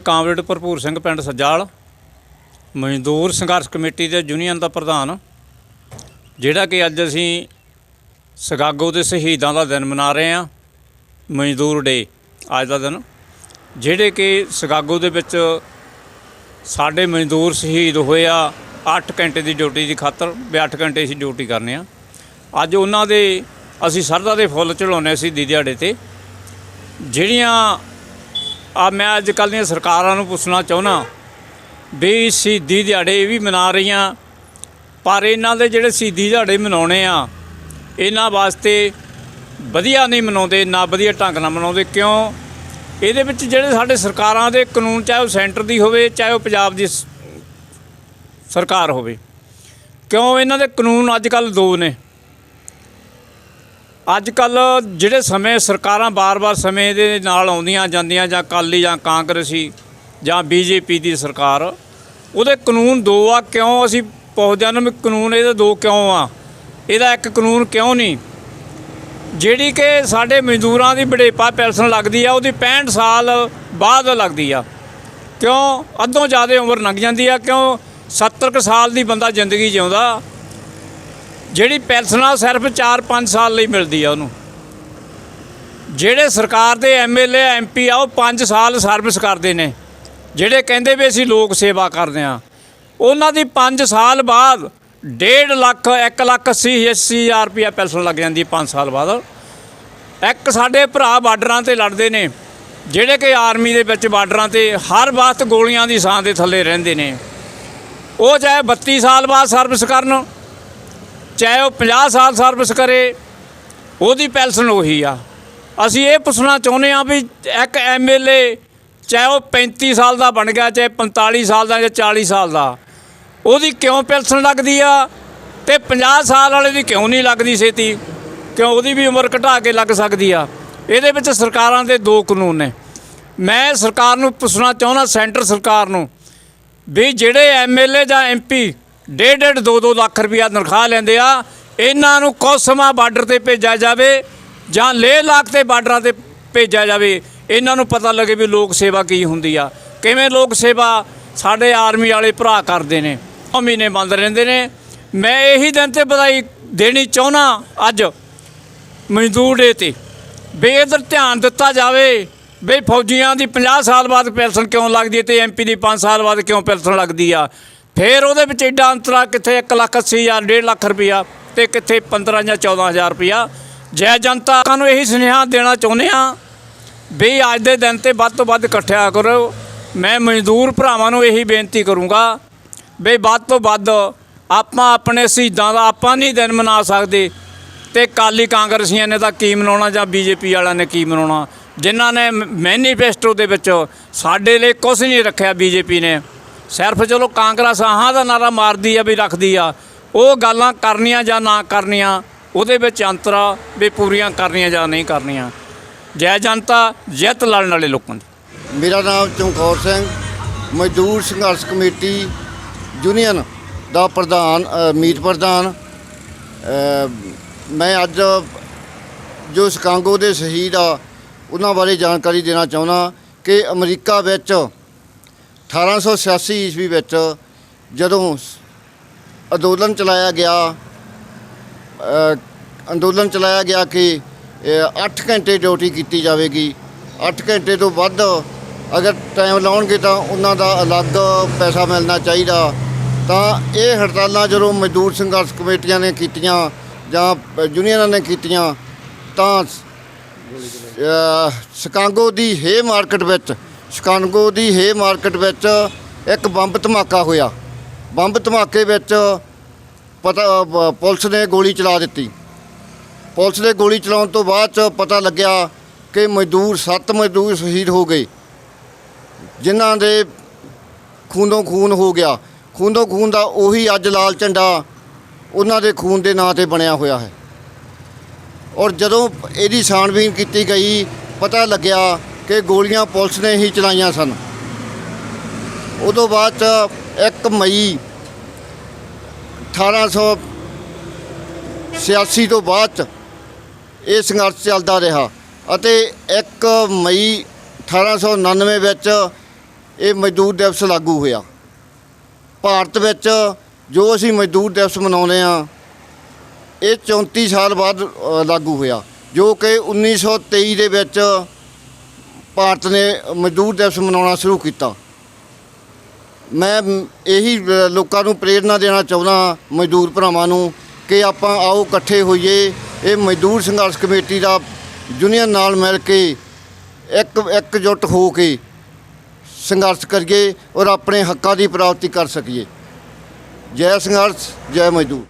Comrade ਭਰਪੂਰ ਸਿੰਘ ਪਿੰਡ ਸੱਜਾਲ, ਮਜ਼ਦੂਰ ਸੰਘਰਸ਼ ਕਮੇਟੀ ਦੇ ਯੂਨੀਅਨ ਦਾ ਪ੍ਰਧਾਨ, ਜਿਹੜਾ ਕਿ ਅੱਜ ਅਸੀਂ ਸਗਾਗੋ ਦੇ ਸ਼ਹੀਦਾਂ ਦਾ ਦਿਨ ਮਨਾ ਰਹੇ ਹਾਂ, ਮਜ਼ਦੂਰ ਡੇ, ਅੱਜ ਦਾ ਦਿਨ, ਜਿਹੜੇ ਕਿ ਸਗਾਗੋ ਦੇ ਵਿੱਚ ਸਾਡੇ ਮਜ਼ਦੂਰ ਸ਼ਹੀਦ ਹੋਏ ਆ 8 ਘੰਟੇ ਦੀ ਡਿਊਟੀ ਦੀ ਖਾਤਰ, ਵੀ 8 ਘੰਟੇ ਅਸੀਂ ਡਿਊਟੀ ਕਰਨੇ ਆ। ਅੱਜ ਉਹਨਾਂ ਦੇ, ਅਸੀਂ ਸਰਦਾ ਦੇ ਫੁੱਲ ਚੜਾਉਣੇ ਸੀ ਦੀ ਦਿਹਾੜੇ ਤੇ, ਜਿਹੜੀਆਂ ਆ ਮੈਂ ਅੱਜ ਕੱਲ੍ਹ ਦੀਆਂ ਸਰਕਾਰਾਂ ਨੂੰ ਪੁੱਛਣਾ ਚਾਹੁੰਦਾ ਵੀ ਸ਼ਹੀਦੀ ਦਿਹਾੜੇ ਵੀ ਮਨਾ ਰਹੀਆਂ, ਪਰ ਇਹਨਾਂ ਦੇ ਜਿਹੜੇ ਸ਼ਹੀਦੀ ਦਿਹਾੜੇ ਮਨਾਉਣੇ ਆ, ਇਹਨਾਂ ਵਾਸਤੇ ਵਧੀਆ ਨਹੀਂ ਮਨਾਉਂਦੇ, ਨਾ ਵਧੀਆ ਢੰਗ ਨਾਲ ਮਨਾਉਂਦੇ। ਕਿਉਂ? ਇਹਦੇ ਵਿੱਚ ਜਿਹੜੇ ਸਾਡੇ ਸਰਕਾਰਾਂ ਦੇ ਕਾਨੂੰਨ, ਚਾਹੇ ਉਹ ਸੈਂਟਰ ਦੀ ਹੋਵੇ, ਚਾਹੇ ਉਹ ਪੰਜਾਬ ਦੀ ਸਰਕਾਰ ਹੋਵੇ। ਕਿਉਂ? ਇਹਨਾਂ ਦੇ ਕਾਨੂੰਨ ਅੱਜ ਕੱਲ ਦੋ ਨੇ। ਅੱਜ ਕੱਲ ਜਿਹੜੇ ਸਮੇਂ ਸਰਕਾਰਾਂ ਬਾਰ-ਬਾਰ ਸਮੇਂ ਦੇ ਨਾਲ ਆਉਂਦੀਆਂ ਜਾਂਦੀਆਂ ਜਾਂ ਅਕਾਲੀ ਜਾਂ ਕਾਂਗਰਸੀ ਜਾਂ ਬੀਜੇਪੀ ਦੀ ਸਰਕਾਰ, ਉਹਦੇ ਕਾਨੂੰਨ ਦੋ ਆ, ਕਿਉਂ ਅਸੀਂ ਪੁੱਛਦੇ ਨੂੰ ਵੀ ਕਾਨੂੰਨ ਇਹਦੇ ਦੋ ਕਿਉਂ ਆ? ਇਹਦਾ ਇੱਕ ਕਾਨੂੰਨ ਕਿਉਂ ਨਹੀਂ? ਜਿਹੜੀ ਕਿ ਸਾਡੇ ਮਜ਼ਦੂਰਾਂ ਦੀ ਬੜੇਪਾ ਪੈਨਸ਼ਨ ਲੱਗਦੀ ਆ, ਉਹਦੀ 65 ਸਾਲ ਬਾਅਦ ਲੱਗਦੀ ਆ। ਕਿਉਂ? ਅੱਧੋਂ ਜ਼ਿਆਦਾ ਉਮਰ ਲੰਘ ਜਾਂਦੀ ਆ, ਕਿਉਂ? 70 ਕੁ ਸਾਲ ਦੀ ਬੰਦਾ ਜ਼ਿੰਦਗੀ ਜਿਉਂਦਾ। ਜਿਹੜੀ ਪੈਨਸ਼ਨ ਸਿਰਫ 4-5 ਸਾਲ ਲਈ ਮਿਲਦੀ ਆ ਉਹਨੂੰ। ਜਿਹੜੇ ਸਰਕਾਰ ਦੇ ਐਮਐਲਏ ਐਮਪੀ ਆ, ਉਹ 5 ਸਾਲ ਸਰਵਿਸ ਕਰਦੇ ਨੇ। ਜਿਹੜੇ ਕਹਿੰਦੇ ਵੀ ਅਸੀਂ ਲੋਕ ਸੇਵਾ ਕਰਦੇ ਆ ਉਹਨਾਂ ਦੀ 5 ਸਾਲ ਬਾਅਦ 1.5 ਲੱਖ 1 ਲੱਖ 80 ਅੱਸੀ ਹਜ਼ਾਰ ਰੁਪਇਆ ਪੈਨਸ਼ਨ ਲੱਗ ਜਾਂਦੀ ਹੈ 5 ਸਾਲ ਬਾਅਦ। ਇੱਕ ਸਾਡੇ ਭਰਾ ਬਾਰਡਰਾਂ ਤੇ ਲੜਦੇ ਨੇ। ਜਿਹੜੇ ਕਿ ਆਰਮੀ ਦੇ ਵਿੱਚ ਬਾਰਡਰਾਂ ਤੇ ਹਰ ਵਕਤ ਗੋਲੀਆਂ ਦੀ ਛਾਂ ਦੇ ਥੱਲੇ ਰਹਿੰਦੇ ਨੇ। ਉਹ ਚਾਹੇ 32 ਸਾਲ ਬਾਅਦ ਸਰਵਿਸ ਕਰਨ ਚਾਹੇ ਉਹ 50 ਸਾਲ ਸਰਵਿਸ ਕਰੇ, ਉਹਦੀ ਪੈਨਸ਼ਨ ਉਹੀ ਆ। ਅਸੀਂ ਇਹ ਪੁੱਛਣਾ ਚਾਹੁੰਦੇ ਆ ਵੀ ਇੱਕ ਐਮਐਲਏ ਚਾਹੇ ਉਹ 35 ਸਾਲ ਦਾ ਬਣ ਗਿਆ, ਚਾਹੇ 45 ਸਾਲ ਦਾ ਜਾਂ 40 ਸਾਲ ਦਾ, ਉਹਦੀ ਕਿਉਂ ਪੈਨਸ਼ਨ ਲੱਗਦੀ ਆ ਤੇ 50 ਸਾਲ ਵਾਲੇ ਦੀ ਕਿਉਂ ਨਹੀਂ ਲੱਗਦੀ ਛੇਤੀ? ਕਿਉਂ ਉਹਦੀ ਵੀ ਉਮਰ ਘਟਾ ਕੇ ਲੱਗ ਸਕਦੀ ਆ? ਇਹਦੇ ਵਿੱਚ ਸਰਕਾਰਾਂ ਦੇ ਦੋ ਕਾਨੂੰਨ ਨੇ। ਮੈਂ ਸਰਕਾਰ ਨੂੰ ਪੁੱਛਣਾ ਚਾਹੁੰਦਾ, ਸੈਂਟਰ ਸਰਕਾਰ ਨੂੰ, ਵੀ ਜਿਹੜੇ ਐਮਐਲਏ ਜਾਂ ਐਮਪੀ ਡੇਢ ਡੇਢ 2-2 ਲੱਖ ਰੁਪਇਆ ਤਨਖਾਹ ਲੈਂਦੇ ਆ। ਇਹਨਾਂ ਨੂੰ ਕੁਝ ਸਮਾਂ ਬਾਰਡਰ ਤੇ ਭੇਜਿਆ ਜਾਵੇ ਜਾਂ ਲੇਹ ਲਾਖ ਤੇ ਬਾਰਡਰਾਂ ਤੇ ਭੇਜਿਆ ਜਾਵੇ, ਇਹਨਾਂ ਨੂੰ ਪਤਾ ਲੱਗੇ ਵੀ ਲੋਕ ਸੇਵਾ ਕੀ ਹੁੰਦੀ ਆ। ਕਿਵੇਂ ਲੋਕ ਸੇਵਾ ਸਾਡੇ ਆਰਮੀ ਵਾਲੇ ਭਰਾ ਕਰਦੇ ਨੇ, ਉਹ ਮਹੀਨੇ ਬੰਦ ਰਹਿੰਦੇ ਨੇ। ਮੈਂ ਇਹੀ ਦਿਨ ਤੇ ਵਧਾਈ ਦੇਣੀ ਚਾਹੁੰਦਾ ਅੱਜ ਮਜ਼ਦੂਰ ਡੇ ਤੇ, ਵੀ ਇੱਧਰ ਧਿਆਨ ਦਿੱਤਾ ਜਾਵੇ ਵੀ ਫੌਜੀਆਂ ਦੀ 50 ਸਾਲ ਬਾਅਦ ਪੈਨਸ਼ਨ ਕਿਉਂ ਲੱਗਦੀ ਹੈ ਤੇ ਐਮਪੀ ਦੀ 5 ਸਾਲ ਬਾਅਦ ਕਿਉਂ ਪੈਨਸ਼ਨ ਲੱਗਦੀ ਆ। ਫਿਰ ਉਹਦੇ ਵਿੱਚ ਐਡਾ ਅੰਤਰਾ ਕਿੱਥੇ 1 ਲੱਖ 80 ਹਜ਼ਾਰ 1.5 ਲੱਖ ਰੁਪਇਆ ਤੇ ਕਿੱਥੇ 15 ਜਾਂ 14000 ਰੁਪਇਆ। ਜੈ ਜਨਤਾ ਨੂੰ ਇਹੀ ਸੁਨੇਹਾ ਦੇਣਾ ਚਾਹੁੰਦੇ ਆ ਵੀ ਅੱਜ ਦੇ ਦਿਨ ਤੇ ਵੱਧ ਤੋਂ ਵੱਧ ਇਕੱਠਿਆ ਕਰੋ। ਮੈਂ ਮਜ਼ਦੂਰ ਭਰਾਵਾਂ ਨੂੰ ਇਹੀ ਬੇਨਤੀ ਕਰੂੰਗਾ ਵੀ ਵੱਧ ਤੋਂ ਵੱਧ ਆਪਾਂ ਆਪਣੇ ਸ਼ਹੀਦਾਂ ਦਾ ਆਪਾਂ ਨਹੀਂ ਦਿਨ ਮਨਾ ਸਕਦੇ ਤੇ ਕਾਲੀ ਕਾਂਗਰਸੀਆਂ ਨੇ ਤਾਂ ਕੀ ਮਨਾਉਣਾ ਜਾਂ ਬੀਜੇਪੀ ਵਾਲਿਆਂ ਨੇ ਕੀ ਮਨਾਉਣਾ। ਜਿਨ੍ਹਾਂ ਨੇ ਮੈਨੀਫੈਸਟੋ ਦੇ ਵਿੱਚ ਸਾਡੇ ਲਈ ਕੁਝ ਨਹੀਂ ਰੱਖਿਆ ਬੀਜੇਪੀ ਨੇ। ਸਿਰਫ ਚਲੋ ਕਾਂਗਰਸ ਆਹਾਂ ਦਾ ਨਾਰਾ ਮਾਰਦੀ ਆ ਵੀ ਰੱਖਦੀ ਆ, ਉਹ ਗੱਲਾਂ ਕਰਨੀਆਂ ਜਾਂ ਨਾ ਕਰਨੀਆਂ, ਉਹਦੇ ਵਿੱਚ ਅੰਤਰ ਆ ਵੀ ਪੂਰੀਆਂ ਕਰਨੀਆਂ ਜਾਂ ਨਹੀਂ ਕਰਨੀਆਂ। ਜੈ ਜਨਤਾ, ਜਿੱਤ ਲੜਨ ਵਾਲੇ ਲੋਕਾਂ ਦੀ। ਮੇਰਾ ਨਾਮ ਚਮਕੌਰ ਸਿੰਘ, ਮਜ਼ਦੂਰ ਸੰਘਰਸ਼ ਕਮੇਟੀ ਯੂਨੀਅਨ ਦਾ ਪ੍ਰਧਾਨ ਮੀਤ ਪ੍ਰਧਾਨ। ਮੈਂ ਅੱਜ ਜੋ ਸ਼ਿਕਾਗੋ ਦੇ ਸ਼ਹੀਦ ਆ, ਉਹਨਾਂ ਬਾਰੇ ਜਾਣਕਾਰੀ ਦੇਣਾ ਚਾਹੁੰਦਾ ਕਿ ਅਮਰੀਕਾ ਵਿੱਚ 1886 ਈਸਵੀ ਵਿੱਚ ਜਦੋਂ ਸ- ਅੰਦੋਲਨ ਚਲਾਇਆ ਗਿਆ ਅੰਦੋਲਨ ਚਲਾਇਆ ਗਿਆ ਕਿ 8 ਘੰਟੇ ਡਿਊਟੀ ਕੀਤੀ ਜਾਵੇਗੀ। 8 ਘੰਟੇ ਤੋਂ ਵੱਧ ਅਗਰ ਟਾਈਮ ਲਾਉਣਗੇ ਤਾਂ ਉਹਨਾਂ ਦਾ ਅਲੱਗ ਪੈਸਾ ਮਿਲਣਾ ਚਾਹੀਦਾ। ਤਾਂ ਇਹ ਹੜਤਾਲਾਂ ਜਦੋਂ ਮਜ਼ਦੂਰ ਸੰਘਰਸ਼ ਕਮੇਟੀਆਂ ਨੇ ਕੀਤੀਆਂ ਜਾਂ ਯੂਨੀਅਨਾਂ ਨੇ ਕੀਤੀਆਂ ਤਾਂ ਅ, ਸ਼ਿਕਾਗੋ ਦੀ ਹੇ ਮਾਰਕੀਟ ਵਿੱਚ ਸ਼ਿਕਾਗੋ ਦੀ ਹੇ ਮਾਰਕੀਟ ਵਿੱਚ ਇੱਕ ਬੰਬ ਧਮਾਕਾ ਹੋਇਆ। ਬੰਬ ਧਮਾਕੇ ਵਿੱਚ ਪਤਾ ਪ- ਪੁਲਿਸ ਨੇ ਗੋਲੀ ਚਲਾ ਦਿੱਤੀ। ਪੁਲਿਸ ਨੇ ਗੋਲੀ ਚਲਾਉਣ ਤੋਂ ਬਾਅਦ ਚ ਪਤਾ ਲੱਗਿਆ ਕਿ ਮਜ਼ਦੂਰ, ਸੱਤ ਮਜ਼ਦੂਰ ਸ਼ਹੀਦ ਹੋ ਗਏ, ਜਿਨ੍ਹਾਂ ਦੇ ਖੂਨੋਂ ਖੂਨ ਹੋ ਗਿਆ। ਖੂਨੋਂ ਖੂਨ ਦਾ ਉਹੀ ਅੱਜ ਲਾਲ ਝੰਡਾ ਉਹਨਾਂ ਦੇ ਖੂਨ ਦੇ ਨਾਂ ਤੇ ਬਣਿਆ ਹੋਇਆ ਹੈ। ਔਰ ਜਦੋਂ ਇਹਦੀ ਛਾਣਬੀਨ ਕੀਤੀ ਗਈ, ਪਤਾ ਲੱਗਿਆ ਕਿ ਗੋਲੀਆਂ ਪੁਲਿਸ ਨੇ ਹੀ ਚਲਾਈਆਂ ਸਨ। ਉਦੋਂ ਬਾਅਦ ਚ 1 ਮਈ 1886 ਤੋਂ ਬਾਅਦ ਚ ਇਹ ਸੰਘਰਸ਼ ਚੱਲਦਾ ਰਿਹਾ ਅਤੇ 1 ਮਈ 1899 ਵਿੱਚ ਇਹ ਮਜ਼ਦੂਰ ਦਿਵਸ ਲਾਗੂ ਹੋਇਆ। ਭਾਰਤ ਵਿੱਚ ਜੋ ਅਸੀਂ ਮਜ਼ਦੂਰ ਦਿਵਸ ਮਨਾਉਂਦੇ ਆ ਇਹ 34 ਸਾਲ ਬਾਅਦ ਲਾਗੂ ਹੋਇਆ, ਜੋ ਕਿ 1923 ਦੇ ਵਿੱਚ ਭਾਰਤ ਨੇ ਮਜ਼ਦੂਰ ਦਿਵਸ ਮਨਾਉਣਾ ਸ਼ੁਰੂ ਕੀਤਾ। ਮੈਂ ਇਹੀ ਲੋਕਾਂ ਨੂੰ ਪ੍ਰੇਰਣਾ ਦੇਣਾ ਚਾਹੁੰਦਾ ਮਜ਼ਦੂਰ ਭਰਾਵਾਂ ਨੂੰ, ਕਿ ਆਪਾਂ ਆਓ ਇਕੱਠੇ ਹੋਈਏ। ਇਹ ਮਜ਼ਦੂਰ ਸੰਘਰਸ਼ ਕਮੇਟੀ ਦਾ ਯੂਨੀਅਨ ਨਾਲ ਮਿਲ ਕੇ ਇੱਕ, ਇਕਜੁੱਟ ਹੋ ਕੇ ਸੰਘਰਸ਼ ਕਰੀਏ ਔਰ ਆਪਣੇ ਹੱਕਾਂ ਦੀ ਪ੍ਰਾਪਤੀ ਕਰ ਸਕੀਏ। ਜੈ ਸੰਘਰਸ਼, ਜੈ ਮਜ਼ਦੂਰ।